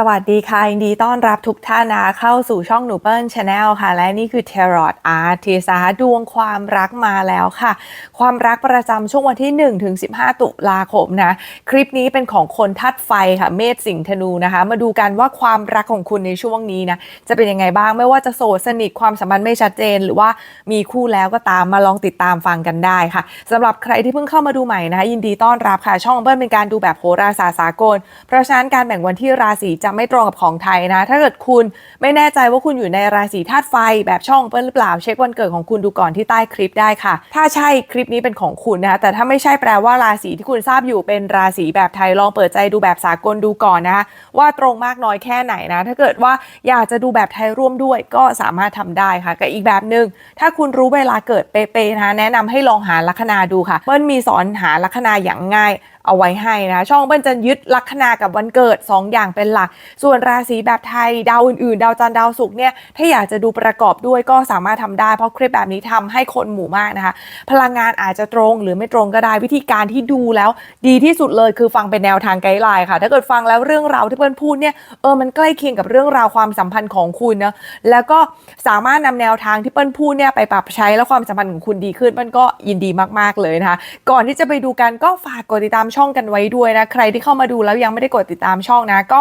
สวัสดีค่ะยินดีต้อนรับทุกท่านนะเข้าสู่ช่องหนูเปิ้ลชาแนลค่ะ และนี่คือ Tarot Artist นะคะดวงความรักมาแล้วค่ะ ความรักประจำช่วงวันที่ 1 ถึง 15 ตุลาคมนะ คลิปนี้เป็นของคนทัดไฟค่ะ เมษสิงห์ธนูนะคะ มาดูกันว่าความรักของคุณในช่วงนี้นะ จะเป็นยังไงบ้างไม่ว่าจะโสดสนิทความสัมพันธ์ไม่ชัดเจน หรือว่ามีคู่แล้วก็ตามมาลองติดตามฟังกันได้ค่ะสำหรับใครที่เพิ่งเข้ามาดูใหม่นะคะยินดีต้อนรับค่ะ ช่องเปิ้ลเป็นการดูแบบโหราศาสตร์สากลเพราะฉะนั้นการแบ่งวันที่ราศีจะไม่ตรงกับของไทยนะ ถ้าเกิดคุณไม่แน่ใจว่าคุณอยู่ในราศีธาตุไฟแบบช่องเปิ้ลหรือเปล่า เช็ควันเกิดของคุณดูก่อนที่ใต้คลิปได้ค่ะ ถ้าใช่คลิปนี้เป็นของคุณนะ แต่ถ้าไม่ใช่แปลว่าราศีที่คุณทราบอยู่เป็นราศีแบบไทยลองเปิดใจดูแบบสากลดูก่อนนะว่าตรงมากน้อยแค่ไหนนะ ถ้าเกิดว่าอยากจะดูแบบไทยร่วมด้วยก็สามารถทำได้ค่ะกับอีกแบบหนึ่งถ้าคุณรู้เวลาเกิดเป๊ะๆนะคะแนะนำให้ลองหาลัคนาดูค่ะเปิ้ลมีสอนหาลัคนาอย่างง่าย เอาไว้ให้นะช่องเปิ้ลจะยึดลัคนากับวันเกิด 2 อย่างเป็นหลัก ส่วนราศีแบบไทยดาวอื่นๆ ดาวจันทร์ดาวศุกร์เนี่ยถ้าอยากจะดูประกอบด้วยก็สามารถทำได้เพราะคลิปแบบนี้ทำให้คนหมู่มากนะคะ พลังงานอาจจะตรงหรือไม่ตรงก็ได้วิธีการที่ดูแล้ว ดีที่สุดเลยคือฟังเป็นแนวทางไกด์ไลน์ค่ะ ถ้าเกิดฟังแล้วเรื่องราวที่เปิ้ลพูดเนี่ยเออมันใกล้เคียงกับเรื่องราวความสัมพันธ์ของคุณนะแล้วก็สามารถนำแนวทางที่เปิ้ลพูดเนี่ยไปปรับใช้แล้วความสัมพันธ์ของคุณดีขึ้นมันก็ยินดีมากๆเลยนะคะก่อนที่จะไปดูกันก็ฝากกดติดตามช่องกันไว้ด้วยนะ ใครที่เข้ามาดูแล้วยังไม่ได้กดติดตามช่องนะ ก็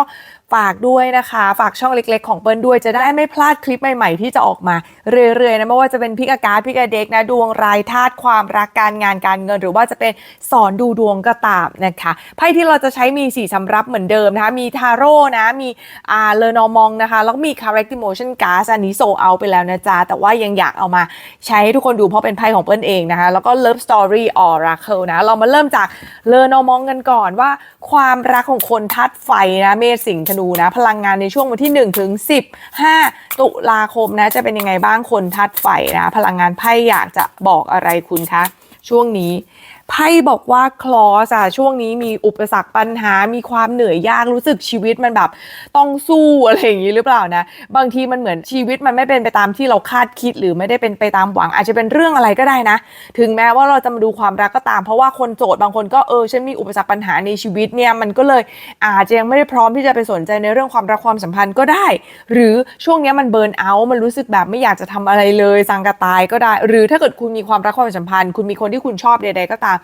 ฝากด้วยนะคะ ฝากช่องเล็กๆ ของเปิ้ลด้วยจะได้ไม่พลาดคลิปใหม่ๆ ที่จะออกมาเรื่อยๆนะไม่ว่าจะเป็นพิกอาการพิกาเด็กนะดวงรายธาตุความรักการงานการเงิน หรือว่าจะเป็นสอนดูดวงก็ตามนะคะไพ่ที่เราจะใช้มีสี่สำรับเหมือนเดิมนะคะมีทาโร่นะมีอาเลนอมองนะคะแล้วก็มี Correct Emotion Card อันนี้โซเอาไปแล้วนะจ๊ะแต่ว่ายังอยากเอามาใช้ให้ทุกคนดูเพราะเป็นไพ่ของเปิ้ลเองนะคะแล้วก็ Love Story Oracle นะเรามาเริ่มจากเลนอมองกันก่อนว่า ความรักของคนทัดไฟนะเมษสิงห์ธนูนะ พลังงานในช่วงวันที่ 1 ถึง 15 ตุลาคมนะ จะเป็นยังไงบ้างคนทัดไฟนะ พลังงานไพ่อยากจะบอกอะไรคุณคะช่วงนี้ ไพ่บอกว่าคลอสอะช่วงนี้มีอุปสรรคปัญหา มีความเหนื่อยยากรู้สึกชีวิตมันแบบต้องสู้อะไรอย่างนี้หรือเปล่านะ บางทีมันเหมือนชีวิตมันไม่เป็นไปตามที่เราคาดคิดหรือไม่ได้เป็นไปตามหวัง อาจจะเป็นเรื่องอะไรก็ได้นะ ถึงแม้ว่าเราจะมาดูความรักก็ตาม เพราะว่าคนโจทย์บางคนก็เออฉันมีอุปสรรคปัญหาในชีวิตเนี่ยมันก็เลยอาจจะยังไม่ได้พร้อมที่จะไปสนใจในเรื่องความรักความสัมพันธ์ก็ได้ หรือช่วงนี้มันเบิร์นเอาท์มันรู้สึกแบบไม่อยากจะทำอะไรเลยสังกตายก็ได้ หรือถ้าเกิดคุณมีความรักความสัมพันธ์ คุณมีคนที่คุณชอบใด ๆ ก็ตาม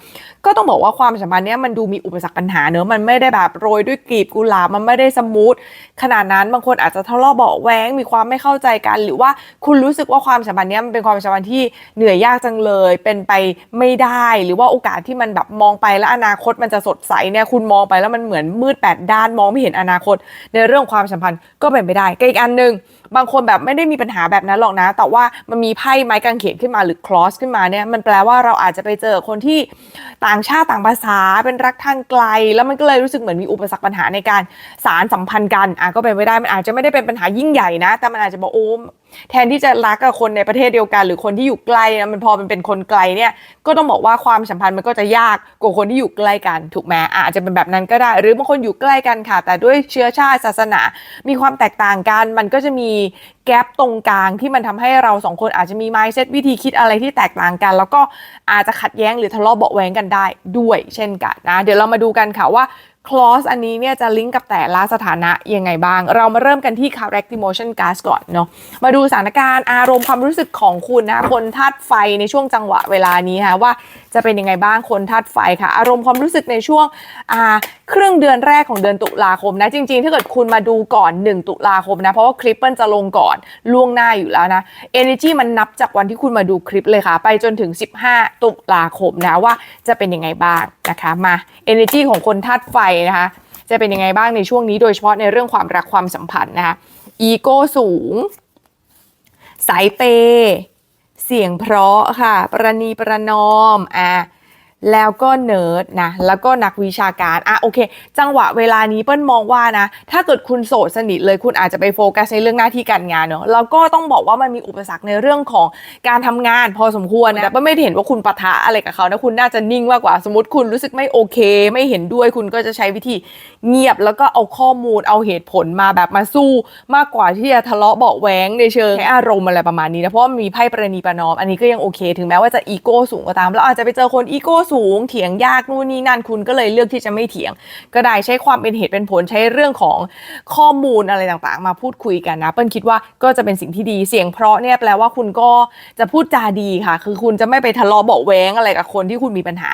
ก็ต้องบอกว่าความสัมพันธ์เนี้ยมันดูมีอุปสรรคปัญหาเนอะมันไม่ได้แบบโรยด้วยกลีบกุหลาบมันไม่ได้สมูทขนาดนั้นบางคนอาจจะทะเลาะเบาะแว้งมีความไม่เข้าใจกัน หรือว่าคุณรู้สึกว่าความสัมพันธ์เนี้ยมันเป็นความสัมพันธ์ที่เหนื่อยยากจังเลย เป็นไปไม่ได้ หรือว่าโอกาสที่มันแบบมองไปแล้วอนาคตมันจะสดใสเนี่ยคุณมองไปแล้วมันเหมือนมืดแปดด้านมองไม่เห็นอนาคต ในเรื่องความสัมพันธ์ก็เป็นไปได้ก็อีกอันหนึ่งบางคนแบบไม่ได้มีปัญหาแบบนั้นหรอกนะ แต่ว่ามันมีไพ่ไม้กางเขนขึ้นมาหรือคลอสขึ้นมาเนี่ยมันแปลว่าเราอาจจะไปเจอคนที่ต่างชาติต่างภาษาเป็นรักทางไกล แล้วมันก็เลยรู้สึกเหมือนมีอุปสรรคปัญหาในการสารสัมพันธ์กันอะก็เป็นไปได้มันอาจจะไม่ได้เป็นปัญหายิ่งใหญ่นะ แต่มันอาจจะบอกโอ้ แทนที่จะรักกับคนในประเทศเดียวกัน หรือคนที่อยู่ไกลนะมันพอมันเป็นคนไกลเนี่ยก็ต้องบอกว่าความสัมพันธ์มันก็จะยากกว่าคนที่อยู่ใกล้กันถูกไหมอาจจะเป็นแบบนั้นก็ได้ หรือบางคนอยู่ใกล้กันค่ะ แต่ด้วยเชื้อชาติศาสนา มีความแตกต่างกันมันก็จะมีแกลบตรงกลางที่มันทำให้เราสองคนอาจจะมี mindset วิธีคิดอะไรที่แตกต่างกัน แล้วก็อาจจะขัดแย้งหรือทะเลาะเบาะแวงกันได้ด้วย เช่นกันนะ เดี๋ยวเรามาดูกันค่ะว่า คลอสอันนี้เนี่ยจะลิงก์กับแต่ละสถานะยังไงบ้าง เรามาเริ่มกันที่ correct emotion gas ก่อนเนาะมาดูสถานการณ์อารมณ์ความรู้สึกของคุณนะคนธาตุไฟในช่วงจังหวะเวลานี้ค่ะว่า จะเป็นยังไงบ้างคนธาตุไฟค่ะ อารมณ์ความรู้สึกในช่วงอ่าครึ่งเดือนแรกของเดือนตุลาคมนะจริงๆ ถ้าเกิดคุณมาดูก่อน 1 ตุลาคมนะเพราะว่าคลิปมันจะลงก่อนล่วงหน้าอยู่แล้วนะ energy มันนับจากวันที่คุณมาดูคลิปเลยค่ะ ไปจนถึง 15 ตุลาคมนะว่าจะเป็นยังไงบ้างนะคะมา energy ของคนธาตุไฟนะคะจะเป็นยังไงบ้างในช่วงนี้โดยเฉพาะในเรื่องความรักความสัมพันธ์นะคะอีโก้สูง สายเปย์ เสียงเพราะค่ะ ประนีประนอม อะ แล้วก็เนิร์ดนะแล้วก็นักวิชาการอะโอเค จังหวะเวลานี้เปิ้ลมองว่านะ ถ้าเกิดคุณโสดสนิทเลยคุณอาจจะไปโฟกัสในเรื่องหน้าที่การงานเนอะแล้วก็ต้องบอกว่ามันมีอุปสรรคในเรื่องของการทำงานพอสมควรนะแต่เปิ้ลไม่ได้เห็นว่าคุณปะทะอะไรกับเขานะคุณน่าจะนิ่งมากกว่าสมมติคุณรู้สึกไม่โอเค ไม่เห็นด้วยคุณก็จะใช้วิธีเงียบแล้วก็เอาข้อมูลเอาเหตุผลมาแบบมาสู้ มากกว่าที่จะทะเลาะเบาะแว้งในเชิงใช้อารมณ์อะไรประมาณนี้นะเพราะว่ามีไพ่ประนีประนอมอันนี้ก็ยังโอเค ถึงแม้ว่าจะอีโก้สูงก็ตามแล้วอาจจะไปเจอคนอีโก้สูงเถียงยากนู่นนี่นั่นคุณก็เลยเลือกที่จะไม่เถียง ก็ได้ใช้ความเป็นเหตุเป็นผลใช้เรื่องของข้อมูลอะไรต่างๆ มาพูดคุยกันนะเปิ้ลคิดว่าก็จะเป็นสิ่งที่ดีเสียงเพราะเนี่ยแปลว่าคุณก็จะพูดจาดีค่ะ คือคุณจะไม่ไปทะเลาะเบาะแว้งอะไรกับคนที่คุณมีปัญหา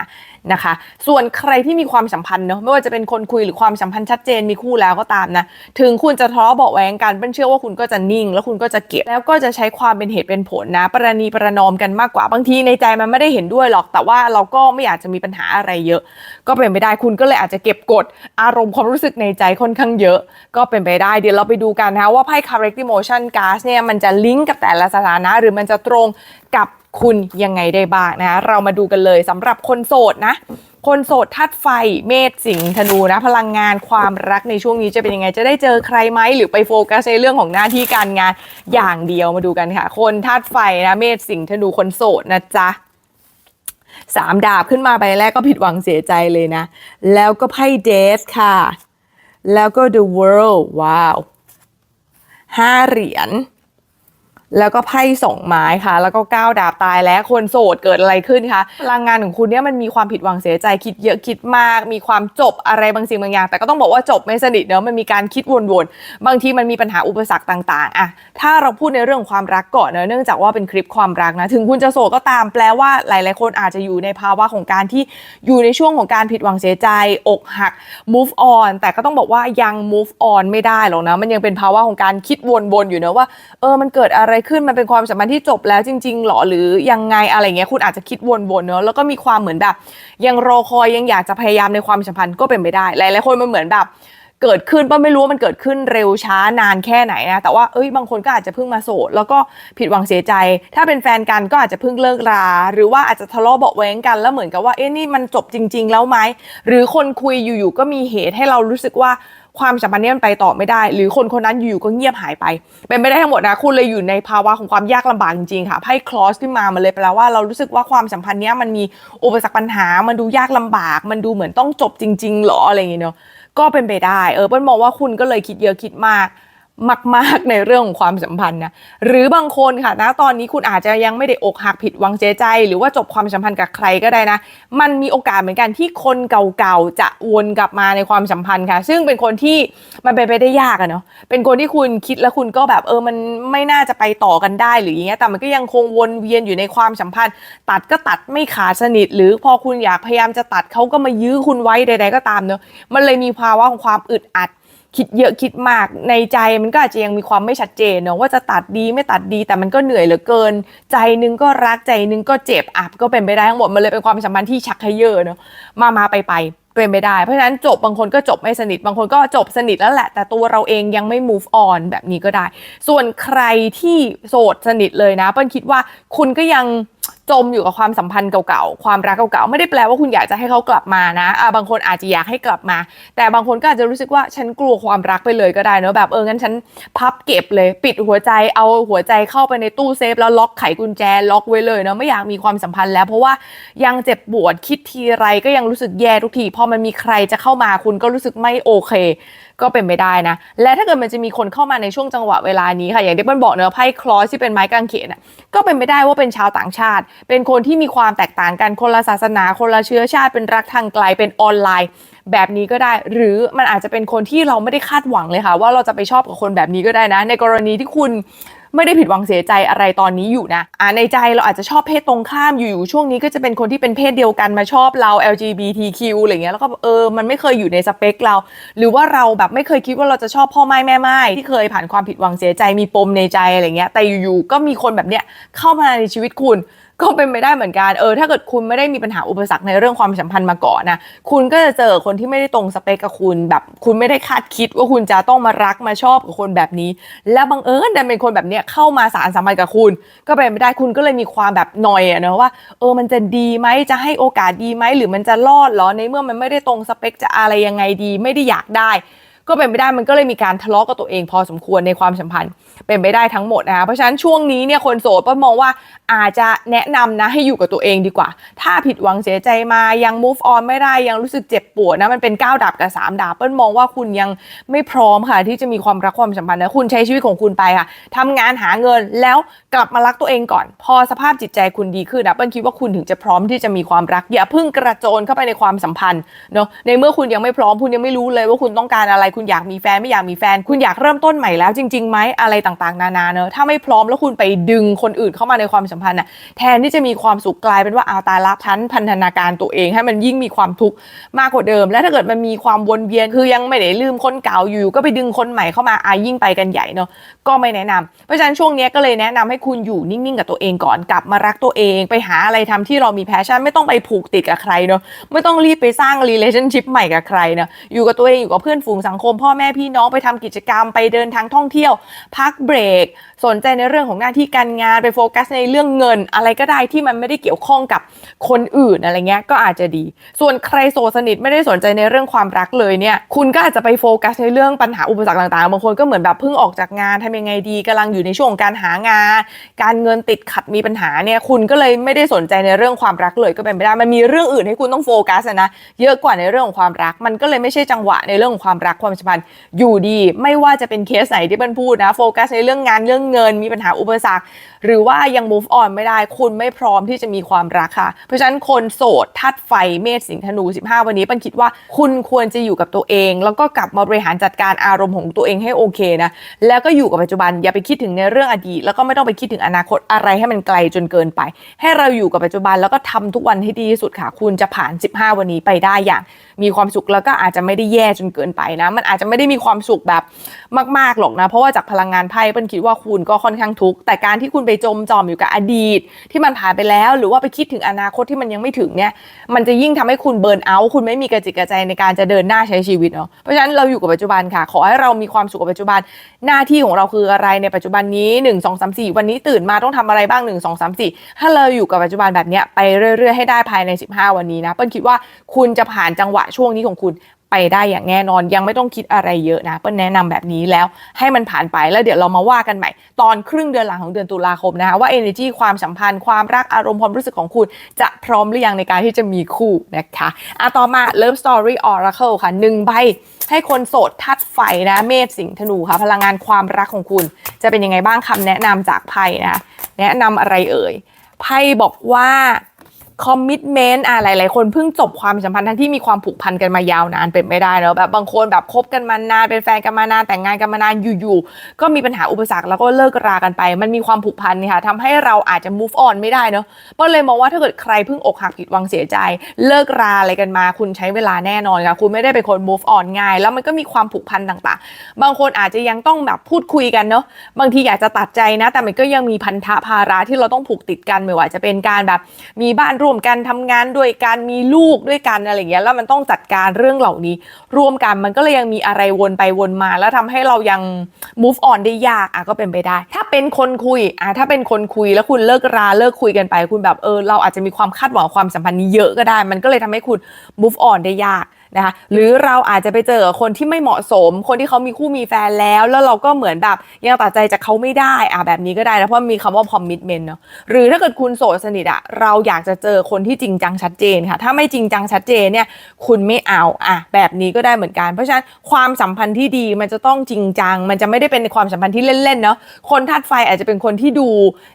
นะคะ ส่วนใครที่มีความสัมพันธ์เนาะไม่ว่าจะเป็นคนคุยหรือความสัมพันธ์ชัดเจนมีคู่แล้วก็ตามนะ ถึงคุณจะทะเลาะเบาแวงกันเปิ้ลเชื่อว่าคุณก็จะนิ่ง แล้วคุณก็จะเก็บแล้วก็จะใช้ความเป็นเหตุเป็นผลนะ ประนีประนอมกันมากกว่าบางทีในใจมันไม่ได้เห็นด้วยหรอก แต่ว่าเราก็ไม่อยากจะมีปัญหาอะไรเยอะ ก็เป็นไปได้คุณก็เลยอาจจะเก็บกดอารมณ์ความรู้สึกในใจค่อนข้างเยอะ ก็เป็นไปได้เดี๋ยวเราไปดูกันนะว่าไพ่ correct emotion card เนี่ยมันจะลิงก์กับแต่ละสถานะ หรือมันจะตรงกับคุณยังไงได้บ้างนะ เรามาดูกันเลยสำหรับคนโสดนะ คนโสดธาตุไฟเมษสิงห์ธนูนะ พลังงานความรักในช่วงนี้จะเป็นยังไงจะได้เจอใครไหมหรือไปโฟกัสในเรื่องของหน้าที่การงานอย่างเดียวมาดูกันค่ะ คนธาตุไฟนะเมษสิงห์ธนูคนโสดนะจ๊ะสามดาบขึ้นมาใบแรกก็ผิดหวังเสียใจเลยนะ แล้วก็ไพ่เดสค่ะ แล้วก็ the world ว้าวห้าเหรียญ แล้วก็ไพ่สองไม้ค่ะ แล้วก็ก้าวดาบตายแล้วคนโสดเกิดอะไรขึ้นคะพลังงานของคุณเนี่ยมันมีความผิดหวังเสียใจคิดเยอะคิดมาก มีความจบอะไรบางสิ่งบางอย่าง แต่ก็ต้องบอกว่าจบไม่สนิทเนาะมันมีการคิดวนๆบางทีมันมีปัญหาอุปสรรคต่างๆอะถ้าเราพูดในเรื่องความรักก่อนเนอะเนื่องจากว่าเป็นคลิปความรักนะถึงคุณจะโสดก็ตามแปลว่าหลาย ๆ คนอาจจะอยู่ในภาวะของการที่อยู่ในช่วงของการผิดหวังเสียใจ อกหัก move on แต่ก็ต้องบอกว่ายัง move on ไม่ได้หรอกนะมันยังเป็นภาวะของการคิดวนๆอยู่เนอะว่าเออมันเกิดอะไรขึ้นมันเป็นความสัมพันธ์ที่จบแล้วจริง ๆหรอหรือยังไงอะไรเงี้ยคุณอาจจะคิดวนๆเนอะแล้วก็มีความเหมือนแบบ ยังรอคอยยังอยากจะพยายามในความสัมพันธ์ก็เป็นไปได้หลายๆคนมันเหมือนแบบเกิดขึ้นป้าไม่รู้ว่ามันเกิดขึ้นเร็วช้านานแค่ไหนนะแต่ว่าเอ้ยบางคนก็อาจจะเพิ่งมาโสดแล้วก็ผิดหวังเสียใจ ถ้าเป็นแฟนกันก็อาจจะเพิ่งเลิกรา หรือว่าอาจจะทะเลาะเบาะแว้งกันแล้วเหมือนกับว่าเอ๊ะนี่มันจบจริง ๆ แล้วไหมหรือคนคุยอยู่ๆก็มีเหตุให้เรารู้สึกว่า ความสัมพันธ์เนี้มันไปต่อไม่ได้ หรือคนคนนั้นอยู่ๆก็เงียบหายไป เป็นไม่ได้ทั้งหมดนะคุณเลยอยู่ในภาวะของความยากลำบากจริงๆค่ะไพ่คลอสขึ้นมามันเลยแปลว่าเรารู้สึกว่าความสัมพันธ์เนี้ยมันมีอุปสรรคปัญหา มันดูยากลำบาก มันดูเหมือนต้องจบจริงๆหรออะไรอย่างเงี้ยเนาะก็เป็นไปได้เออเปิ้ลมองว่าคุณก็เลยคิดเยอะคิดมาก มาก ๆ ในเรื่องของความสัมพันธ์นะหรือบางคนค่ะนะตอนนี้คุณอาจจะยังไม่ได้อกหักผิดหวังเสียใจ หรือว่าจบความสัมพันธ์กับใครก็ได้นะ มันมีโอกาสเหมือนกันที่คนเก่าๆจะวนกลับมาในความสัมพันธ์ค่ะ ซึ่งเป็นคนที่มันเป็นไปได้ยากอะเนาะเป็นคนที่คุณคิดแล้วคุณก็แบบเออมันไม่น่าจะไปต่อกันได้หรืออย่างเงี้ยแต่มันก็ยังคงวนเวียนอยู่ในความสัมพันธ์ ตัดก็ตัดไม่ขาดสนิท หรือพอคุณอยากพยายามจะตัดเขาก็มายื้อคุณไว้ใด ๆ ก็ตามเนาะมันเลยมีภาวะของความอึดอัด คิดเยอะคิดมากในใจมันก็อาจจะยังมีความไม่ชัดเจนเนอะว่าจะตัดดีไม่ตัดดีแต่มันก็เหนื่อยเหลือเกิน ใจนึงก็รักใจนึงก็เจ็บอับก็เป็นไปได้ทั้งหมดมันเลยเป็นความสัมพันธ์ที่ชักเขยอเนอะมามาไปไปเป็นไปได้เพราะฉะนั้นจบบางคนก็จบไม่สนิทบางคนก็จบสนิทแล้วแหละ แต่ตัวเราเองยังไม่ move on แบบนี้ก็ได้ ส่วนใครที่โสดสนิทเลยนะเปิ้ลคิดว่าคุณก็ยัง จมอยู่กับความสัมพันธ์เก่าๆ ความรักเก่าๆ ไม่ได้แปลว่าคุณอยากจะให้เขากลับมานะอ่าบางคนอาจจะอยากให้กลับมา แต่บางคนก็อาจจะรู้สึกว่าฉันกลัวความรักไปเลยก็ได้เนอะแบบเอองั้นฉันพับเก็บเลย ปิดหัวใจเอาหัวใจเข้าไปในตู้เซฟแล้วล็อกไขกุญแจล็อกไว้เลยเนอะไม่อยากมีความสัมพันธ์แล้ว เพราะว่ายังเจ็บปวดคิดทีไรก็ยังรู้สึกแย่ทุกทีพอมันมีใครจะเข้ามาคุณก็รู้สึกไม่โอเค ก็เป็นไม่ได้นะ และถ้าเกิดมันจะมีคนเข้ามาในช่วงจังหวะเวลานี้ค่ะ อย่างที่เปิ้ลบอกเนอะไพ่คลอสที่เป็นไม้กางเขนอะก็เป็นไม่ได้ว่าเป็นชาวต่างชาติ เป็นคนที่มีความแตกต่างกันคนละศาสนา คนละเชื้อชาติ เป็นรักทางไกลเป็นออนไลน์ แบบนี้ก็ได้ หรือมันอาจจะเป็นคนที่เราไม่ได้คาดหวังเลยค่ะ ว่าเราจะไปชอบกับคนแบบนี้ก็ได้นะ ในกรณีที่คุณ ไม่ได้ผิดหวังเสียใจอะไรตอนนี้อยู่นะอ่าในใจเราอาจจะชอบเพศตรงข้ามอยู่ๆช่วงนี้ก็จะเป็นคนที่เป็นเพศเดียวกันมาชอบเรา LGBTQ อะไรเงี้ยแล้วก็เออมันไม่เคยอยู่ในสเปคเรา หรือว่าเราแบบไม่เคยคิดว่าเราจะชอบพ่อไม้แม่ไม้ที่เคยผ่านความผิดหวังเสียใจมีปมในใจอะไรเงี้ยแต่อยู่ๆก็มีคนแบบเนี้ยเข้ามาในชีวิตคุณก็เป็นไปได้เหมือนกันเออถ้าเกิดคุณไม่ได้มีปัญหาอุปสรรคในเรื่องความสัมพันธ์มาก่อนนะคุณก็จะเจอคนที่ไม่ได้ตรงสเปคกับคุณแบบ คุณไม่ได้คาดคิดว่าคุณจะต้องมารักมาชอบกับคนแบบนี้ และบังเอิญดันเป็นคนแบบเนี้ยเข้ามาสารสัมพันธ์กับคุณ ก็เป็นไปได้คุณก็เลยมีความแบบหนอยอะนะว่าเออมันจะดีไหมจะให้โอกาสดีไหมหรือมันจะรอดเหรอในเมื่อมันไม่ได้ตรงสเปคจะอะไรยังไงดี ไม่ได้อยากได้ ก็เป็นไปได้มันก็เลยมีการทะเลาะกับตัวเองพอสมควรในความสัมพันธ์ เป็นไปได้ทั้งหมดนะคะเพราะฉะนั้นช่วงนี้เนี่ยคนโสดเปิ้ลมองว่าอาจจะแนะนำนะให้อยู่กับตัวเองดีกว่า ถ้าผิดหวังเสียใจมายัง move on ไม่ได้ยังรู้สึกเจ็บปวดนะมันเป็นก้าดับกับสามดาบเปิ้ลมองว่าคุณยังไม่พร้อมค่ะ ที่จะมีความรักความสัมพันธ์นะคุณใช้ชีวิตของคุณไปค่ะทำงานหาเงินแล้วกลับมารักตัวเองก่อน พอสภาพจิตใจคุณดีขึ้นนะเปิ้ลคิดว่าคุณถึงจะพร้อมที่จะมีความรักอย่าเพิ่งกระโจนเข้าไปในความสัมพันธ์เนาะในเมื่อคุณยังไม่พร้อมคุณยังไม่รู้เลยว่าคุณต้องการอะไร คุณอยากมีแฟนไม่อยากมีแฟน คุณอยากเริ่มต้นใหม่แล้วจริงๆไหมอะไรต่างๆ นานาเนอะถ้าไม่พร้อมแล้วคุณไปดึงคนอื่นเข้ามาในความสัมพันธ์น่ะแทนที่จะมีความสุขกลายเป็นว่าเอาตายละพันพันธนาการตัวเองให้มันยิ่งมีความทุกข์มากกว่าเดิม และถ้าเกิดมันมีความวนเวียนคือยังไม่ได้ลืมคนเก่าอยู่ก็ไปดึงคนใหม่เข้ามาอายิ่งไปกันใหญ่เนอะ ก็ไม่แนะนำเพราะฉะนั้นช่วงนี้ก็เลยแนะนำให้คุณอยู่นิ่งๆกับตัวเองก่อนกลับมารักตัวเอง ไปหาอะไรทำที่เรามีแพชชั่นไม่ต้องไปผูกติดกับใครเนาะไม่ต้องรีบไปสร้าง relationship ใหม่กับใครเนาะอยู่กับตัวเองอยู่กับเพื่อนฝูงสังคม พ่อแม่พี่น้องไปทำกิจกรรมไปเดินทางท่องเที่ยว พักเบรก สนใจในเรื่องของหน้าที่การงานไปโฟกัสในเรื่องเงิน อะไรก็ได้ที่มันไม่ได้เกี่ยวข้องกับคนอื่นอะไรเงี้ยก็อาจจะดี ส่วนใครโสดสนิทไม่ได้สนใจในเรื่องความรักเลยเนี่ย คุณก็อาจจะไปโฟกัสในเรื่องปัญหาอุปสรรคต่างๆบางคนก็เหมือนแบบเพิ่งออกจากงานทำยังไงดีกำลังอยู่ในช่วงการหางาน การเงินติดขัดมีปัญหาเนี่ยคุณก็เลยไม่ได้สนใจในเรื่องความรักเลยก็เป็นไปได้มันมีเรื่องอื่นให้คุณต้องโฟกัสนะเยอะกว่าในเรื่องของความรัก มันก็เลยไม่ใช่จังหวะในเรื่องของความรักความสัมพันธ์อยู่ดี ไม่ว่าจะเป็นเคสไหนที่เปิ้ลพูดนะโฟกัสในเรื่องงานเรื่องเงิน มีปัญหาอุปสรรค หรือว่ายัง move on ไม่ได้ คุณไม่พร้อมที่จะมีความรักค่ะ เพราะฉะนั้นคนโสดทัดไฟเมษสิงห์ธนู 15 วันนี้ปิ้ลคิดว่าคุณควรจะอยู่กับตัวเอง แล้วก็กลับมาบริหารจัดการอารมณ์ของตัวเองให้โอเคนะแล้วก็อยู่กับปัจจุบันอย่าไปคิดถึงในเรื่องอดีตแล้วก็ไม่ต้องไปคิดถึงอนาคตอะไรให้มันไกลจนเกินไป ให้เราอยู่กับปัจจุบันแล้วก็ทำทุกวันให้ดีที่สุดค่ะ คุณจะผ่าน 15 วันนี้ไปได้อย่าง มีความสุขแล้วก็อาจจะไม่ได้แย่จนเกินไปนะ มันอาจจะไม่ได้มีความสุขแบบมาก ๆหรอกนะ เพราะว่าจากพลังงานไพ่เปิ้ลคิดว่าคุณก็ค่อนข้างทุกข์แต่การที่คุณไปจมจอมอยู่กับอดีต ที่มันผ่านไปแล้ว หรือว่าไปคิดถึงอนาคตที่มันยังไม่ถึงเนี่ย มันจะยิ่งทำให้คุณเบิร์นเอาท์คุณไม่มีกระจิตกระใจในการจะเดินหน้าใช้ชีวิตเนาะเพราะฉะนั้นเราอยู่กับปัจจุบันค่ะ ขอให้เรามีความสุขกับปัจจุบันหน้าที่ของเราคืออะไรในปัจจุบันนี้ 1 2 3 4 วันนี้ตื่นมาต้องทำอะไรบ้าง 1 2 3 4 ถ้าเราอยู่กับปัจจุบันแบบเนี้ยไปเรื่อย ๆ ให้ได้ภายใน 15 วันนี้นะเปิ้ลคิดว่าคุณจะผ่านจังหวะช่วงนี้ของคุณ ไปได้อย่างแน่นอนยังไม่ต้องคิดอะไรเยอะนะเปิ้ลแนะนำแบบนี้แล้วให้มันผ่านไปแล้วเดี๋ยวเรามาว่ากันใหม่ ตอนครึ่งเดือนหลังของเดือนตุลาคมนะคะว่า energy ความสัมพันธ์ความรักอารมณ์ความรู้สึกของคุณ จะพร้อมหรือยังในการที่จะมีคู่นะคะอะต่อมา Love Story Oracle ค่ะหนึ่งใบให้คนโสดทัดไฟนะเมษสิงห์ธนูค่ะ พลังงานความรักของคุณ จะเป็นยังไงบ้างคำแนะนำจากไพ่นะแนะนำอะไรเอ่ยไพ่บอกว่า คอมมิชเมนต์อะหลาย ๆ คนเพิ่งจบความสัมพันธ์ทั้งที่มีความผูกพันกันมายาวนานเป็นไม่ได้เนอะแบบบางคนแบบคบกันมานานเป็นแฟนกันมานานแต่งงานกันมานานอยู่ๆก็มีปัญหาอุปสรรคแล้วก็เลิกรากันไป มันมีความผูกพันนี่ค่ะทำให้เราอาจจะ move on ไม่ได้เนอะก็เลยมองว่าถ้าเกิดใครเพิ่งอกหักผิดหวังเสียใจ เลิกราอะไรกันมา คุณใช้เวลาแน่นอนค่ะคุณไม่ได้เป็นคน move on ง่าย แล้วมันก็มีความผูกพันต่างๆ บางคนอาจจะยังต้องแบบพูดคุยกันเนอะบางทีอยากจะตัดใจนะ แต่มันก็ยังมีพันธะภาระที่เราต้องผูกติดกันไม่ว่าจะเป็นการแบบมีบ้านรวมกันทำงานด้วยกันมีลูกด้วยกันอะไรอย่างเงี้ยแล้วมันต้องจัดการเรื่องเหล่านี้ ร่วมกันมันก็เลยยังมีอะไรวนไปวนมา แล้วทำให้เรายัง move on ได้ยากอะก็เป็นไปได้ ถ้าเป็นคนคุยอะถ้าเป็นคนคุยแล้วคุณเลิกราเลิกคุยกันไป คุณแบบเออเราอาจจะมีความคาดหวังความสัมพันธ์นี้เยอะก็ได้ มันก็เลยทำให้คุณ move on ได้ยาก นะคะหรือเราอาจจะไปเจอคนที่ไม่เหมาะสม คนที่เขามีคู่มีแฟนแล้ว แล้วเราก็เหมือนแบบยังตัดใจจากเขาไม่ได้อะแบบนี้ก็ได้นะเพราะมีคำว่า commitment เนาะหรือถ้าเกิดคุณโสดสนิทอะเราอยากจะเจอคนที่จริงจังชัดเจนค่ะ ถ้าไม่จริงจังชัดเจนเนี่ยคุณไม่เอาอะแบบนี้ก็ได้เหมือนกัน เพราะฉะนั้นความสัมพันธ์ที่ดีมันจะต้องจริงจัง มันจะไม่ได้เป็นความสัมพันธ์ที่เล่นๆเนาะคนธาตุไฟอาจจะเป็นคนที่ดู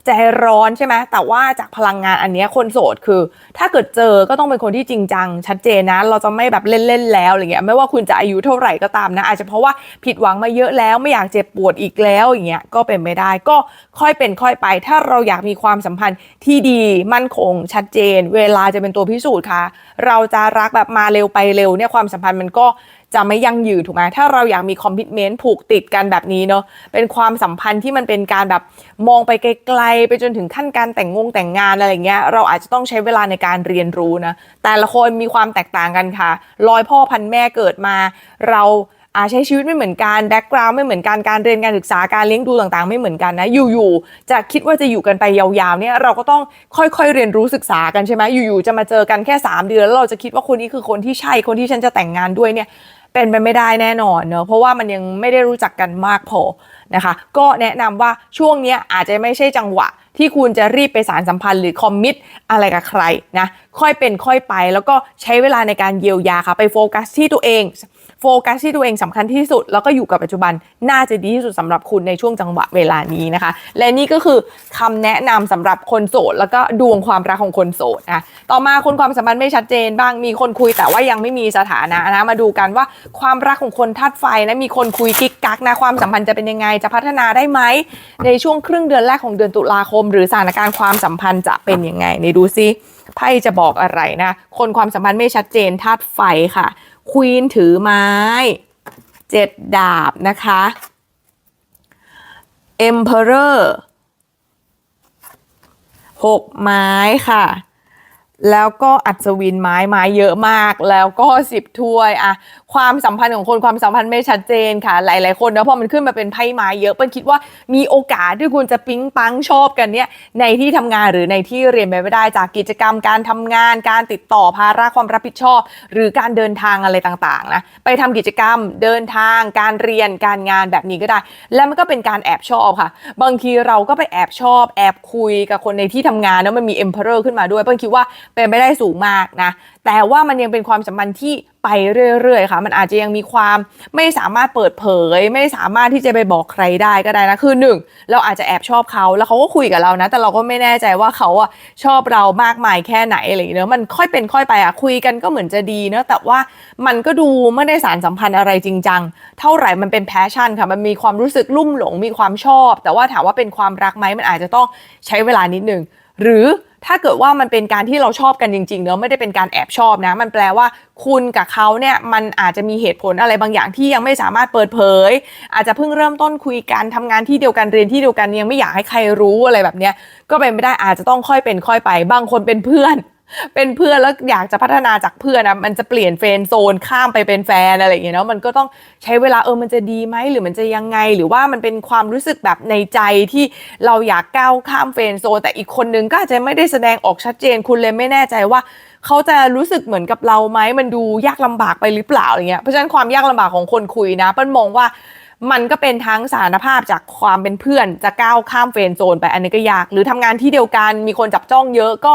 ใจร้อนใช่ไหมแต่ว่าจากพลังงานอันนี้คนโสดคือ ถ้าเกิดเจอก็ต้องเป็นคนที่จริงจังชัดเจนนะ เราจะไม่แบบเล่นๆแล้วอะไรเงี้ยไม่ว่าคุณจะอายุเท่าไหร่ก็ตามนะ อาจจะเพราะว่าผิดหวังมาเยอะแล้วไม่อยากเจ็บปวดอีกแล้วอย่างเงี้ยก็เป็นไม่ได้ก็ค่อยเป็นค่อยไป ถ้าเราอยากมีความสัมพันธ์ที่ดีมั่นคง ชัดเจน เวลาจะเป็นตัวพิสูจน์ค่ะ เราจะรักแบบมาเร็วไปเร็วเนี่ยความสัมพันธ์มันก็ จะไม่ยั่งยืนถูกไหมถ้าเราอยากมีคอมมิชเมนต์ผูกติดกันแบบนี้เนาะเป็นความสัมพันธ์ที่มันเป็นการแบบมองไปไกลๆ ไปจนถึงขั้นการแต่งงงแต่งงานอะไรเงี้ยเราอาจจะต้องใช้เวลาในการเรียนรู้นะแต่ละคนมีความแตกต่างกันค่ะรอยพ่อพันแม่เกิดมา เราอาใช้ชีวิตไม่เหมือนกันแบ็กกราวน์ไม่เหมือนกันการเรียนการศึกษาการเลี้ยงดูต่างๆ ไม่เหมือนกันนะ อยู่ๆจะคิดว่าจะอยู่กันไปยาวๆเนี่ยเราก็ต้องค่อยๆเรียนรู้ศึกษากันใช่ไหมอยู่ๆจะมาเจอกันแค่ 3 เดือนแล้วเราจะคิดว่าคนนี้คือคนที่ใช่คนที่ฉันจะแต่งงานด้วยเนี่ย เป็นไปไม่ได้แน่นอนเนอะเพราะว่ามันยังไม่ได้รู้จักกันมากพอนะคะ ก็แนะนำว่าช่วงนี้อาจจะไม่ใช่จังหวะที่คุณจะรีบไปสารสัมพันธ์หรือคอมมิตอะไรกับใครนะค่อยเป็นค่อยไป แล้วก็ใช้เวลาในการเยียวยาค่ะไปโฟกัสที่ตัวเอง โฟกัสที่ตัวเองสำคัญที่สุด แล้วก็อยู่กับปัจจุบันน่าจะดีที่สุดสำหรับคุณในช่วงจังหวะเวลานี้นะคะ และนี่ก็คือคำแนะนำสำหรับคนโสด แล้วก็ดวงความรักของคนโสดนะต่อมาคนความสัมพันธ์ไม่ชัดเจนบ้างมีคนคุยแต่ว่ายังไม่มีสถานะนะมาดูกันว่าความรักของคนธาตุไฟนะมีคนคุยกิ๊กกักนะความสัมพันธ์จะเป็นยังไงจะพัฒนาได้ไหมในช่วงครึ่งเดือนแรกของเดือนตุลาคม หรือสถานการณ์ความสัมพันธ์จะเป็นยังไงในดูซิไพ่จะบอกอะไรนะ คนความสัมพันธ์ไม่ชัดเจนธาตุไฟค่ะ ควีนถือไม้เจ็ดดาบนะคะ Emperor หกไม้ค่ะ แล้วก็อัศวินไม้ไม้เยอะมาก แล้วก็สิบถ้วยอะความสัมพันธ์ของคนความสัมพันธ์ไม่ชัดเจนค่ะ หลาย ๆ คนนะพอมันขึ้นมาเป็นไพ่ไม้เยอะเปิ้ลคิดว่ามีโอกาสที่คุณจะปิ๊งปังชอบกันเนี่ยในที่ทำงานหรือในที่เรียนไปไม่ได้จากกิจกรรมการทำงาน การติดต่อภาระความรับผิดชอบ หรือการเดินทางอะไรต่างๆนะไปทำกิจกรรมเดินทาง การเรียนการงานแบบนี้ก็ได้ แล้วมันก็เป็นการแอบชอบค่ะ บางทีเราก็ไปแอบชอบ แอบคุยกับคนในที่ทำงานแล้วมันมี emperor ขึ้นมาด้วยเปิ้ลคิดว่าเป็นไปได้สูงมากนะ แต่ว่ามันยังเป็นความสัมพันธ์ที่ไปเรื่อยๆค่ะ มันอาจจะยังมีความไม่สามารถเปิดเผย ไม่สามารถที่จะไปบอกใครได้ก็ได้นะ คือหนึ่งเราอาจจะแอบชอบเขาแล้วเขาก็คุยกับเรานะ แต่เราก็ไม่แน่ใจว่าเขาอะชอบเรามากมายแค่ไหนอะไรอย่างเงี้ยเนอะมันค่อยเป็นค่อยไปอะคุยกันก็เหมือนจะดีเนอะแต่ว่ามันก็ดูไม่ได้สารสัมพันธ์อะไรจริงจังเท่าไหร่มันเป็นแพชชั่นค่ะมันมีความรู้สึกลุ่มหลงมีความชอบ แต่ว่าถามว่าเป็นความรักไหมมันอาจจะต้องใช้เวลานิดนึง หรือถ้าเกิดว่ามันเป็นการที่เราชอบกันจริงๆเนอะไม่ได้เป็นการแอบชอบนะ มันแปลว่าคุณกับเขาเนี่ยมันอาจจะมีเหตุผลอะไรบางอย่างที่ยังไม่สามารถเปิดเผย อาจจะเพิ่งเริ่มต้นคุยกันทำงานที่เดียวกันเรียนที่เดียวกันยังไม่อยากให้ใครรู้อะไรแบบเนี้ยก็เป็นไม่ได้อาจจะต้องค่อยเป็นค่อยไป บางคนเป็นเพื่อน เป็นเพื่อนแล้วอยากจะพัฒนาจากเพื่อนนะมันจะเปลี่ยนเฟรนโซนข้ามไปเป็นแฟนอะไรอย่างเงี้ยเนาะมันก็ต้องใช้เวลาเออมันจะดีไหมหรือมันจะยังไง หรือว่ามันเป็นความรู้สึกแบบในใจที่เราอยากก้าวข้ามเฟรนโซน แต่อีกคนนึงก็อาจจะไม่ได้แสดงออกชัดเจนคุณเลยไม่แน่ใจว่าเขาจะรู้สึกเหมือนกับเราไหมมันดูยากลำบากไปหรือเปล่าอย่างเงี้ยเพราะฉะนั้นความยากลำบากของคนคุยนะเปิ้ลมองว่ามันก็เป็นทั้งสารภาพจากความเป็นเพื่อนจะก้าวข้ามเฟรนโซนไปอันนี้ก็ยาก หรือทำงานที่เดียวกันมีคนจับจ้องเยอะก็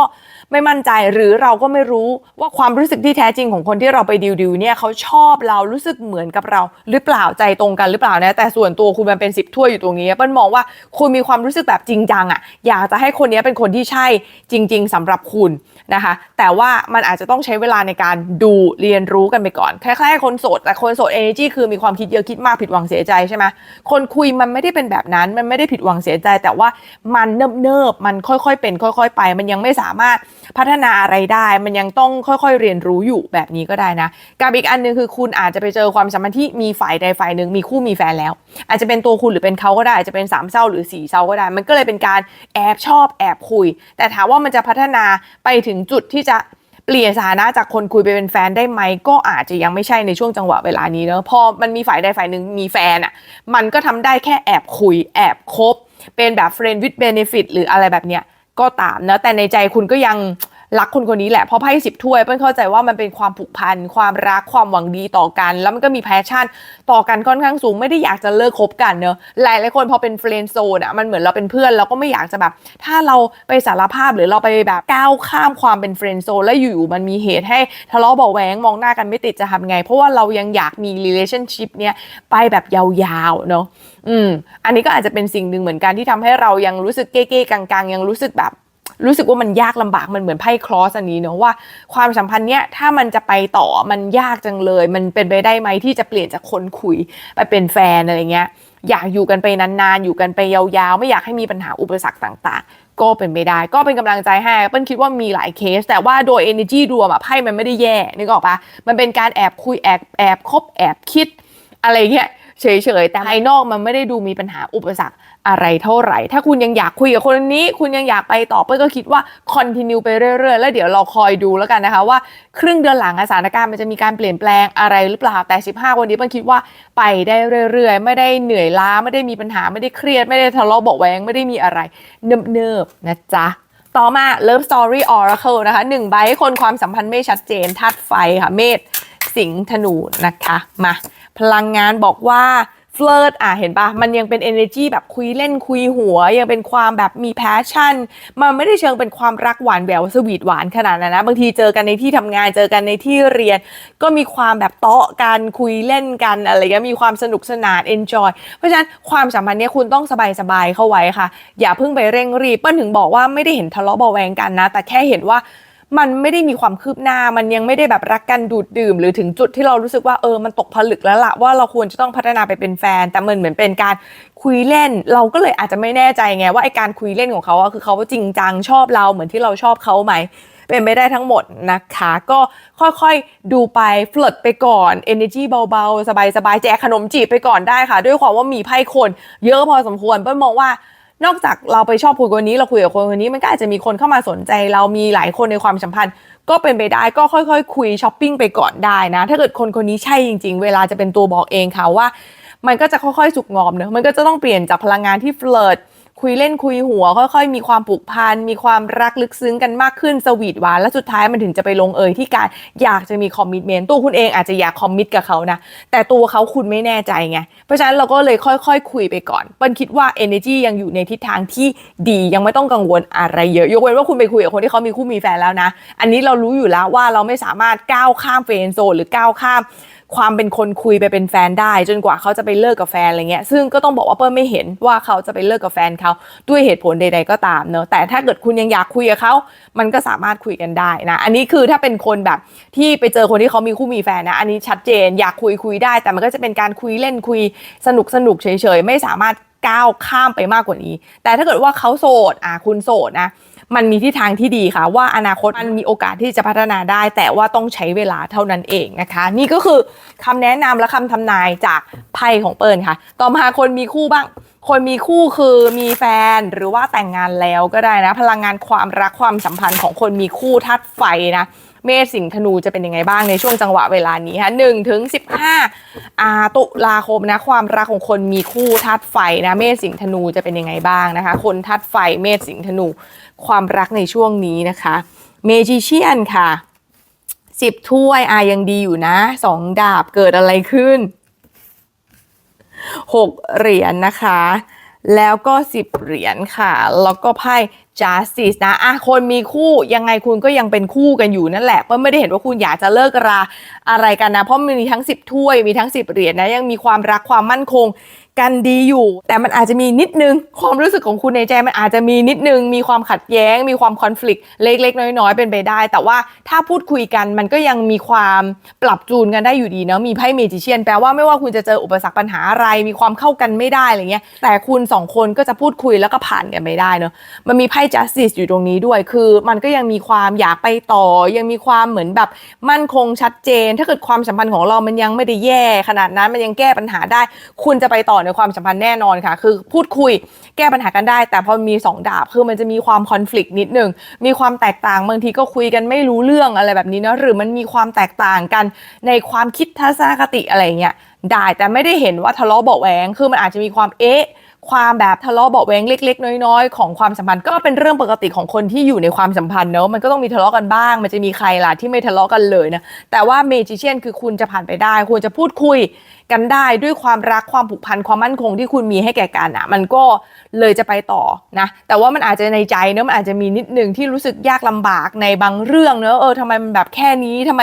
ไม่มั่นใจหรือเราก็ไม่รู้ว่าความรู้สึกที่แท้จริงของคนที่เราไปดิวดิวเนี่ยเขาชอบเรารู้สึกเหมือนกับเรา หรือเปล่าใจตรงกันหรือเปล่านะแต่ส่วนตัวคุณมันเป็นสิบถ้วยอยู่ตรงนี้เปิ้ลมองว่าคุณมีความรู้สึกแบบจริงจังอะอยากจะให้คนนี้เป็นคนที่ใช่จริง ๆสำหรับคุณนะคะ แต่ว่ามันอาจจะต้องใช้เวลาในการดูเรียนรู้กันไปก่อนคล้ายๆคนโสดแต่คนโสด energy คือมีความคิดเยอะคิดมากผิดหวังเสียใจใช่ไหมคนคุยมันไม่ได้เป็นแบบนั้นมันไม่ได้ผิดหวังเสียใจ แต่ว่ามันเนิบๆมันค่อยๆเป็น ค่อย ๆ ไป มันยังไม่สามารถพัฒนาอะไรได้ มันยังต้องค่อยๆเรียนรู้อยู่แบบนี้ก็ได้นะกับอีกอันหนึงคือคุณอาจจะไปเจอความสัมพันธ์ที่มีฝ่ายใดฝ่ายหนึ่งมีคู่มีแฟนแล้ว อาจจะเป็นตัวคุณหรือเป็นเขาก็ได้อาจจะเป็นสามเศร้าหรือสี่เศร้าก็ได้ มันก็เลยเป็นการแอบชอบแอบคุย แต่ถามว่ามันจะพัฒนาไปถึงจุดที่จะเปลี่ยนสถานะจากคนคุยไปเป็นแฟนได้ไหม ก็อาจจะยังไม่ใช่ในช่วงจังหวะเวลานี้เนอะพอมันมีฝ่ายใดฝ่ายหนึ่งมีแฟนอะมันก็ทำได้แค่แอบคุยแอบคบ เป็นแบบ friend with benefit หรืออะไรแบบเนี้ย ก็ตามนะ แต่ในใจคุณก็ยัง รักคนคนนี้แหละเพราะไพ่สิบถ้วยเปิ้ลเข้าใจว่ามันเป็นความผูกพันความรักความหวังดีต่อกัน แล้วมันก็มีแพชชั่นต่อกันค่อนข้างสูงไม่ได้อยากจะเลิกคบกันเนอะหลายหลายคนพอเป็นเฟรนด์โซนอะมันเหมือนเราเป็นเพื่อนเราก็ไม่อยากจะแบบ ถ้าเราไปสารภาพหรือเราไปแบบก้าวข้ามความเป็นเฟรนด์โซนแล้วอยู่ๆมันมีเหตุให้ทะเลาะเบาะแหวงมองหน้ากันไม่ติดจะทำไง เพราะว่าเรายังอยากมี relationship เนี้ยไปแบบยาวๆเนาะอืมอันนี้ก็อาจจะเป็นสิ่งหนึ่งเหมือนกันที่ทำให้เรายังรู้สึกเก้ๆกังๆ ยังรู้สึกแบบ รู้สึกว่ามันยากลำบากมันเหมือนไพ่คลอสอันนี้เนาะว่าความสัมพันธ์เนี้ยถ้ามันจะไปต่อมันยากจังเลย มันเป็นไปได้ไหมที่จะเปลี่ยนจากคนคุยไปเป็นแฟนอะไรเงี้ยอยากอยู่กันไปนานๆ อยู่กันไปยาวๆ ไม่อยากให้มีปัญหาอุปสรรคต่างๆ ก็เป็นไปได้ ก็เป็นกำลังใจให้เปิ้ลคิดว่ามีหลายเคส แต่ว่าโดย energy รวมอะไพ่มันไม่ได้แย่นึกออกปะมันเป็นการแอบคุยแอบแอบคบแอบคิดอะไรเงี้ย เฉยๆ แต่ภายนอกมันไม่ได้ดูมีปัญหาอุปสรรคอะไรเท่าไหร่ ถ้าคุณยังอยากคุยกับคนนี้ คุณยังอยากไปต่อเป้ยก็คิดว่า continue ไปเรื่อยๆ แล้วเดี๋ยวเราคอยดูแล้วกันนะคะว่า ครึ่งเดือนหลังสถานการณ์มันจะมีการเปลี่ยนแปลงอะไรหรือเปล่าแต่ 15 วันนี้เป้ยคิดว่าไปได้เรื่อยๆ ไม่ได้เหนื่อยล้าไม่ได้มีปัญหาไม่ได้เครียดไม่ได้ทะเลาะเบาะแวงไม่ได้มีอะไรเนิบๆนะจ๊ะต่อมา Love Story Oracle นะคะหนึ่งใบให้คนความสัมพันธ์ไม่ชัดเจนธาตุไฟค่ะเมษ สิงห์ธนูนะคะมาพลังงานบอกว่าเฟิร์ตอะเห็นปะมันยังเป็น energy แบบคุยเล่นคุยหัว ยังเป็นความแบบมี passion มันไม่ได้เชิงเป็นความรักหวานแหววสวีทหวานขนาดนั้นนะ บางทีเจอกันในที่ทำงานเจอกันในที่เรียน ก็มีความแบบเตาะกันคุยเล่นกันอะไรเงี้ยมีความสนุกสนาน enjoy เพราะฉะนั้นความสัมพันธ์เนี้ยคุณต้องสบายๆเข้าไว้ค่ะ อย่าเพิ่งไปเร่งรีบเปิ้ลถึงบอกว่าไม่ได้เห็นทะเลาะเบาแวงกันนะ แต่แค่เห็นว่า มันไม่ได้มีความคืบหน้ามันยังไม่ได้แบบรักกันดูดดื่ม หรือถึงจุดที่เรารู้สึกว่าเออมันตกผลึกแล้วละว่าเราควรจะต้องพัฒนาไปเป็นแฟน แต่มันเหมือนเป็นการคุยเล่น เราก็เลยอาจจะไม่แน่ใจไงว่าไอการคุยเล่นของเขาอะคือเขาจริงจังชอบเราเหมือนที่เราชอบเขาไหมเป็นไปได้ทั้งหมดนะคะ ก็ค่อยๆดูไปฟลดไปก่อน energy เบาๆ สบายๆ แจกขนมจีบไปก่อนได้ค่ะ ด้วยความว่ามีไพ่คน เยอะพอสมควรเปิ้ลมองว่า นอกจากเราไปชอบคุยคนนี้เราคุยกับคนคนนี้มันก็อาจจะมีคนเข้ามาสนใจ เรามีหลายคนในความสัมพันธ์ ก็เป็นไปได้ก็ค่อย ๆ คุยช้อปปิ้งไปก่อนได้นะ ถ้าเกิดคนคนนี้ใช่จริง ๆ เวลาจะเป็นตัวบอกเองค่ะว่า มันก็จะค่อยๆสุกงอมเนอะมันก็จะต้องเปลี่ยนจากพลังงานที่เฟลิร์ คุยเล่นคุยหัว ค่อยๆ มีความผูกพันมีความรักลึกซึ้งกันมากขึ้นสวีทหวานและสุดท้ายมันถึงจะไปลงเอยที่การอยากจะมีคอมมิชเมนต์ตัวคุณเองอาจจะอยากคอมมิตกับเขานะแต่ตัวเขาคุณไม่แน่ใจไงเพราะฉะนั้นเราก็เลยค่อยๆ คุยไปก่อนเปิ้ลคิดว่า energy ยังอยู่ในทิศทางที่ดียังไม่ต้องกังวลอะไรเยอะยกเว้นว่าคุณไปคุยกับคนที่เขามีคู่มีแฟนแล้วนะ อันนี้เรารู้อยู่แล้วว่าเราไม่สามารถก้าวข้ามเฟรนโซนหรือก้าวข้ามความเป็นคนคุยไปเป็นแฟนได้ จนกว่าเขาจะไปเลิกกับแฟนอะไรเงี้ยซึ่งก็ต้องบอกว่าเปิ้ลไม่เห็นว่าเขาจะไปเลิกกับแฟนเขาด้วยเหตุผลใด ๆก็ตามเนอะแต่ถ้าเกิดคุณยังอยากคุยกับเขามันก็สามารถคุยกันได้นะอันนี้คือถ้าเป็นคนแบบที่ไปเจอคนที่เขามีคู่มีแฟนนะอันนี้ชัดเจนอยากคุยคุยได้ แต่มันก็จะเป็นการคุยเล่นคุยสนุกสนุกเฉยๆไม่สามารถก้าวข้ามไปมากกว่านี้ แต่ถ้าเกิดว่าเขาโสดอะคุณโสดนะ มันมีทิศทางที่ดีค่ะ ว่าอนาคตมันมีโอกาสที่จะพัฒนาได้ แต่ว่าต้องใช้เวลาเท่านั้นเองนะคะ นี่ก็คือคำแนะนำและคำทำนายจากไพ่ของเปิลค่ะ ต่อมาคนมีคู่บ้าง คนมีคู่คือมีแฟนหรือว่าแต่งงานแล้วก็ได้นะ พลังงานความรักความสัมพันธ์ของคนมีคู่ทัดไฟนะ เมษสิงห์ธนูจะเป็นยังไงบ้างในช่วงจังหวะเวลานี้ฮะหนึ่งถึงสิบห้าอาตุลาคมนะความรักของคนมีคู่ธาตุไฟนะเมษสิงห์ธนูจะเป็นยังไงบ้างนะคะ คนธาตุไฟเมษสิงห์ธนู ความรักในช่วงนี้นะคะ เมจิเชียนค่ะสิบถ้วยอายังดีอยู่นะสองดาบเกิดอะไรขึ้นหกเหรียญนะคะ แล้วก็สิบเหรียญค่ะ แล้วก็ไพ่ justice นะอะคนมีคู่ยังไงคุณก็ยังเป็นคู่กันอยู่นั่นแหละเพราะไม่ได้เห็นว่าคุณอยากจะเลิกราอะไรกันนะ เพราะมีทั้ง 10 ถ้วยมีทั้ง 10 เหรียญนะยังมีความรักความมั่นคงกันดีอยู่ แต่มันอาจจะมีนิดนึง ความรู้สึกของคุณในใจมันอาจจะมีนิดนึง มีความขัดแย้ง มีความคอน FLICT เล็กๆ น้อยๆ เป็นไปได้ แต่ว่าถ้าพูดคุยกันมันก็ยังมีความปรับจูนกันได้อยู่ดีเนาะมีไพ่เมจิเชียนแปลว่าไม่ว่าคุณจะเจออุปสรรคปัญหาอะไร มีความเข้ากันไม่ได้อะไรเงี้ยแต่คุณสองคนก็จะพูดคุยแล้วก็ผ่านกันไปได้เนาะมันมีไพ่ justice อยู่ตรงนี้ด้วย คือมันก็ยังมีความอยากไปต่อ ยังมีความเหมือนแบบมั่นคงชัดเจน ถ้าเกิดความสัมพันธ์ของเรามันยังไม่ได้แย่ ขนาดนั้นมันยังแก้ปัญหาได้ คุณจะไปต่อในความสัมพันธ์แน่นอนค่ะ คือพูดคุยแก้ปัญหากันได้ แต่พอมีสองดาบคือมันจะมีความคอน FLICT นิดนึงมีความแตกต่างบางทีก็คุยกันไม่รู้เรื่องอะไรแบบนี้เนาะหรือมันมีความแตกต่างกันในความคิดทัศนคติอะไรเงี้ยได้แต่ไม่ได้เห็นว่าทะเลาะเบาแหวงคือมันอาจจะมีความเอ๊ะ ความแบบทะเลาะเบาแวงเล็ก ๆ น้อยๆ ของความสัมพันธ์ก็เป็นเรื่องปกติของคนที่อยู่ในความสัมพันธ์เนอะมันก็ต้องมีทะเลาะกันบ้าง มันจะมีใครล่ะที่ไม่ทะเลาะกันเลยนะแต่ว่าเมจิเชียนคือคุณจะผ่านไปได้ควรจะพูดคุย กันได้ด้วยความรักความผูกพันความมั่นคงที่คุณมีให้แก่กันอะมันก็เลยจะไปต่อนะแต่ว่ามันอาจจะในใจเนอะมันอาจจะมีนิดนึงที่รู้สึกยากลำบากในบางเรื่องเนอะเออทำไมมันแบบแค่นี้ทำไม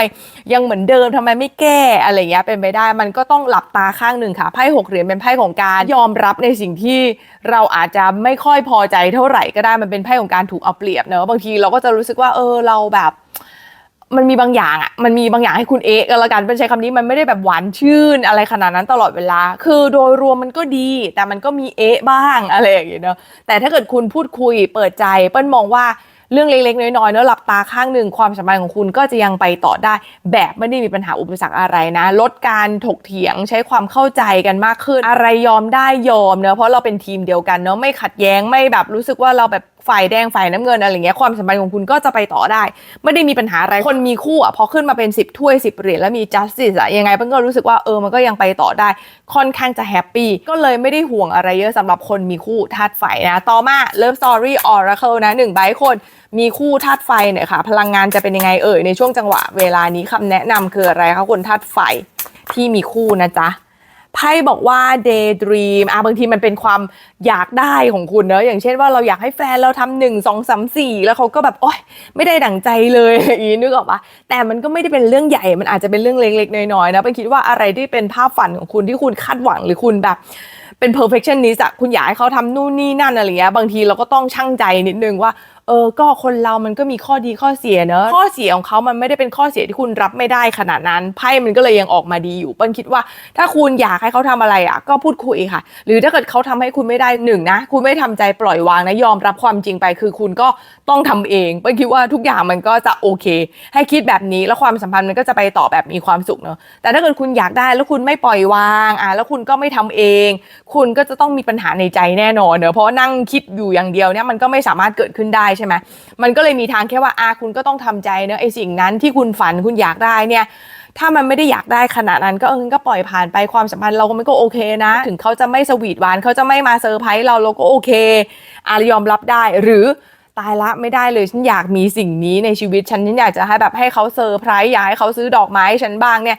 ยังเหมือนเดิมทำไมไม่แก้อะไรอย่างเงี้ยเป็นไปได้ มันก็ต้องหลับตาข้างหนึ่งค่ะไพ่หกเหรียญเป็นไพ่ของการยอมรับในสิ่งที่เราอาจจะไม่ค่อยพอใจเท่าไหร่ก็ได้มันเป็นไพ่ของการถูกเอาเปรียบเนอะบางทีเราก็จะรู้สึกว่าเออเราแบบ มันมีบางอย่างอะมันมีบางอย่างให้คุณเอะกันละกันเป็นใช้คำนี้มันไม่ได้แบบหวานชื่นอะไรขนาดนั้นตลอดเวลา คือโดยรวมมันก็ดี แต่มันก็มีเอะบ้างอะไรอย่างเงี้ยเนอะแต่ถ้าเกิดคุณพูดคุยเปิดใจเปิ้ลมองว่าเรื่องเล็กๆ น้อยๆเนอะหลับตาข้างหนึ่งความสัมพันธ์ของคุณก็จะยังไปต่อได้ แบบไม่ได้มีปัญหาอุปสรรคอะไรนะ ลดการถกเถียงใช้ความเข้าใจกันมากขึ้น อะไรยอมได้ยอมเนอะเพราะเราเป็นทีมเดียวกันเนอะไม่ขัดแย้งไม่แบบรู้สึกว่าเราแบบ ฝ่ายแดงฝ่ายน้ำเงินอะไรเงี้ยความสัมพันธ์ของคุณก็จะไปต่อได้ ไม่ได้มีปัญหาอะไรคนมีคู่อะพอขึ้นมาเป็น 10 ถ้วย 10 เหรียญแล้วมี justice อะยังไงเปิ้ลก็รู้สึกว่าเออมันก็ยังไปต่อได้ ค่อนข้างจะแฮปปี้ก็เลยไม่ได้ห่วงอะไรเยอะสำหรับคนมีคู่ธาตุไฟนะต่อมา Love Story Oracle นะหนึ่งใบคนมีคู่ธาตุไฟเนี่ยค่ะ พลังงานจะเป็นยังไงเอ่ยในช่วงจังหวะเวลานี้คำแนะนำคืออะไรคะคนธาตุไฟที่มีคู่นะจ๊ะ ไพ่บอกว่า daydream อะบางทีมันเป็นความอยากได้ของคุณเนอะอย่างเช่นว่าเราอยากให้แฟนเราทำหนึ่งสองสามสี่แล้วเขาก็แบบโอ๊ยไม่ได้ดั่งใจเลยอีนึกออกปะแต่มันก็ไม่ได้เป็นเรื่องใหญ่มันอาจจะเป็นเรื่องเล็กๆน้อยๆนะเป็นคิดว่าอะไรที่เป็นภาพฝันของคุณที่คุณคาดหวังหรือคุณแบบเป็น perfectionist อะคุณอยากให้เขาทำนู่นนี่นั่นอะไรเงี้ยบางทีเราก็ต้องชั่งใจนิดนึงว่า เออก็คนเรามันก็มีข้อดีข้อเสียเนอะข้อเสียของเขามันไม่ได้เป็นข้อเสียที่คุณรับไม่ได้ขนาดนั้นไพ่มันก็เลยยังออกมาดีอยู่เปิ้ลคิดว่า ถ้าคุณอยากให้เขาทำอะไรอะก็พูดคุยค่ะ หรือถ้าเกิดเขาทำให้คุณไม่ได้หนึ่งนะ คุณไม่ทำใจปล่อยวางนะยอมรับความจริงไป คือคุณก็ต้องทำเองเปิ้ลคิดว่าทุกอย่างมันก็จะโอเค ให้คิดแบบนี้แล้วความสัมพันธ์มันก็จะไปต่อแบบมีความสุขเนอะแต่ถ้าเกิดคุณอยากได้แล้วคุณไม่ปล่อยวางอะแล้วคุณก็ไม่ทำเอง คุณก็จะต้องมีปัญหาในใจแน่นอนเนอะเพราะนั่งคิดอยู่อย่างเดียวเนี่ยมันก็ไม่สามารถเกิดขึ้นได้ใช่ไหมมันก็เลยมีทางแค่ว่าอะคุณก็ต้องทำใจเนอะไอสิ่งนั้นที่คุณฝันคุณอยากได้เนี่ยถ้ามันไม่ได้อยากได้ขนาดนั้นก็เออก็ปล่อยผ่านไปความสัมพันธ์เราก็มันก็โอเคนะ ถึงเขาจะไม่สวีทหวานเขาจะไม่มาเซอร์ไพรส์เราเราก็โอเคอะยอมรับได้หรือตายละไม่ได้เลยฉันอยากมีสิ่งนี้ในชีวิตฉันฉันอยากจะให้แบบให้เขาเซอร์ไพรส์อยากให้เขาซื้อดอกไม้ให้ฉันบ้างเนี่ย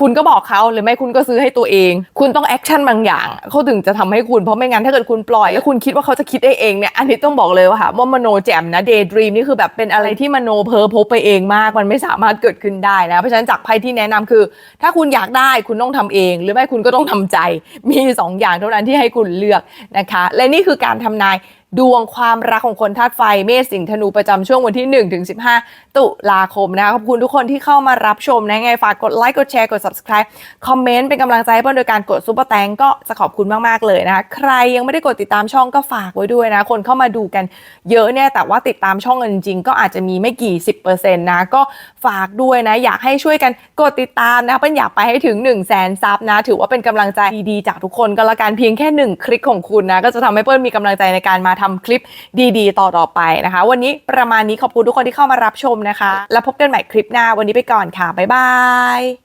คุณก็บอกเขาหรือไม่คุณก็ซื้อให้ตัวเอง คุณต้องแอคชั่นบางอย่างเขาถึงจะทำให้คุณเพราะไม่งั้นถ้าเกิดคุณปล่อยแล้วคุณคิดว่าเขาจะคิดได้เองเนี่ยอันนี้ต้องบอกเลยว่าค่ะว่ามโนแจ่มนะเดย์ดรีมนี่คือแบบเป็นอะไรที่มโนเพ้อพบไปเองมาก มันไม่สามารถเกิดขึ้นได้นะเพราะฉะนั้นจากไพ่ที่แนะนำคือ ถ้าคุณอยากได้คุณต้องทำเอง หรือไม่คุณก็ต้องทำใจมีสองอย่างเท่านั้นที่ให้คุณเลือกนะคะ และนี่คือการทำนาย ดวงความรักของคนธาตุไฟเมษสิงห์ธนูประจำช่วงวันที่ 1 ถึง 15 ตุลาคมนะคะขอบคุณทุกคนที่เข้ามารับชมนะไงฝากกดไลค์กดแชร์กด subscribe คอมเมนต์เป็นกำลังใจให้เพื่อนโดยการกดซุปเปอร์แตงก็จะขอบคุณมาก ๆ เลยนะคะ ใครยังไม่ได้กดติดตามช่องก็ฝากไว้ด้วยนะ คนเข้ามาดูกันเยอะเนี่ยแต่ว่าติดตามช่องกันจริงๆก็อาจจะมีไม่กี่ 10%นะก็ฝากด้วยนะ อยากให้ช่วยกันกดติดตามนะเปิ้ลอยากไปให้ถึง 1 0 0 0 0แสนซับนะ ถือว่าเป็นกำลังใจดีๆจากทุกคนก็แล้วกันเพียงแค่หนึ่งคลิกของคุณนะก็จะทำให้เปิ้ลมีกำลังใจในการมาทำคลิปดีๆ ต่อๆไปนะคะ วันนี้ประมาณนี้ขอบคุณทุกคนที่เข้ามารับชมนะคะ แล้วพบกันใหม่คลิปหน้าวันนี้ไปก่อนค่ะบ๊ายบาย